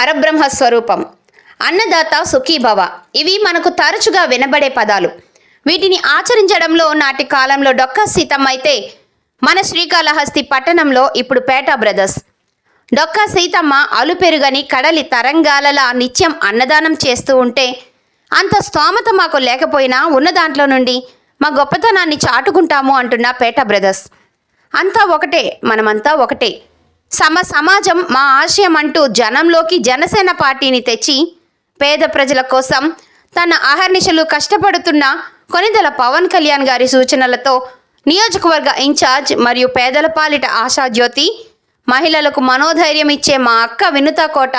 పరబ్రహ్మ స్వరూపం. అన్నదాత సుఖీభవ. ఇవి మనకు తరచుగా వినబడే పదాలు. వీటిని ఆచరించడంలో నాటి కాలంలో డొక్కా సీతమ్మ అయితే మన శ్రీకాళహస్తి పట్టణంలో ఇప్పుడు పేటా బ్రదర్స్. డొక్కా సీతమ్మ అలుపెరుగని కడలి తరంగాలలా నిత్యం అన్నదానం చేస్తూ ఉంటే అంత స్తోమత మాకు లేకపోయినా ఉన్న దాంట్లో నుండి మా గొప్పతనాన్ని చాటుకుంటాము అంటున్న పేట బ్రదర్స్. అంతా ఒకటే మనమంతా ఒకటే. సమ సమాజం మా ఆశయం అంటూ జనంలోకి జనసేన పార్టీని తెచ్చి పేద ప్రజల కోసం తన అహర్నిశలు కష్టపడుతున్న కొనిదల పవన్ కళ్యాణ్ గారి సూచనలతో నియోజకవర్గ ఇన్ఛార్జ్ మరియు పేదల పాలిట ఆశాజ్యోతి మహిళలకు మనోధైర్యం ఇచ్చే మా అక్క వినుత కోట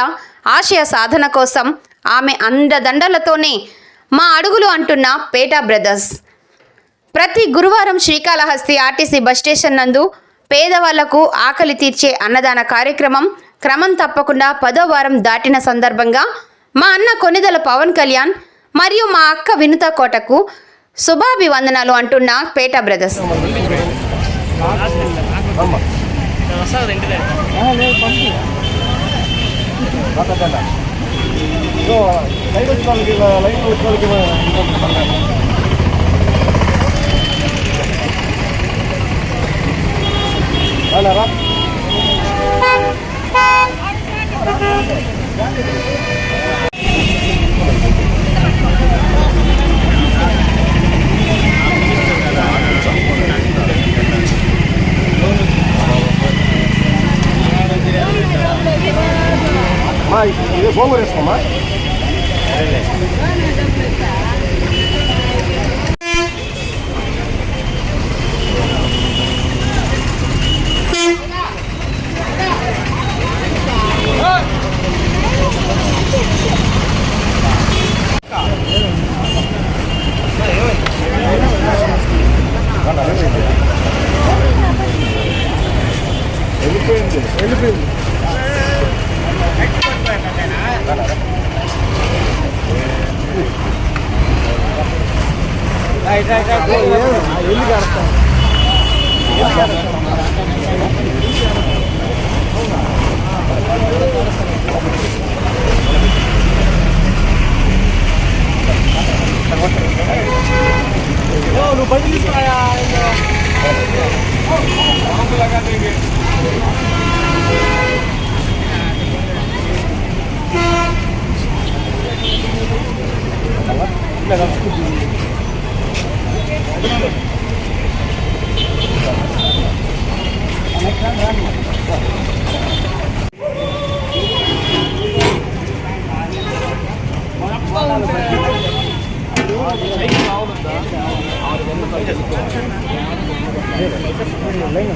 ఆశయ సాధన కోసం ఆమె అండదండలతోనే మా అడుగులు అంటున్న పేటా బ్రదర్స్. ప్రతి గురువారం శ్రీకాళహస్తి ఆర్టీసీ బస్ స్టేషన్ నందు పేదవాళ్ళకు ఆకలి తీర్చే అన్నదాన కార్యక్రమం క్రమం తప్పకుండా పదో వారం దాటిన సందర్భంగా మా అన్న కొనిదల పవన్ కళ్యాణ్ మరియు మా అక్క వినుత కోటకు శుభాభివందనాలు అంటున్న పేటా బ్రదర్స్. లైట్ లైట్ వచ్చి మా ఇది గోంగూర వేసుకోమా? ಎಲ್ಲಿ ಕಾಡ್ತಾ ಬದಲಿಸ್ತಾಯ हम लगा देंगे लगा அவர் வந்து લઈને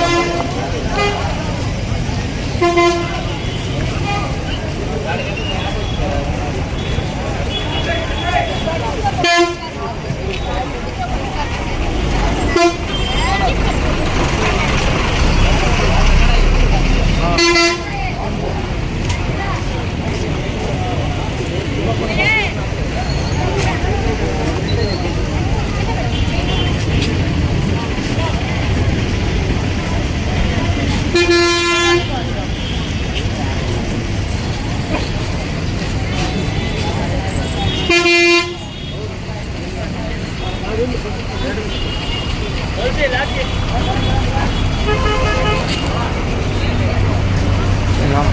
你好。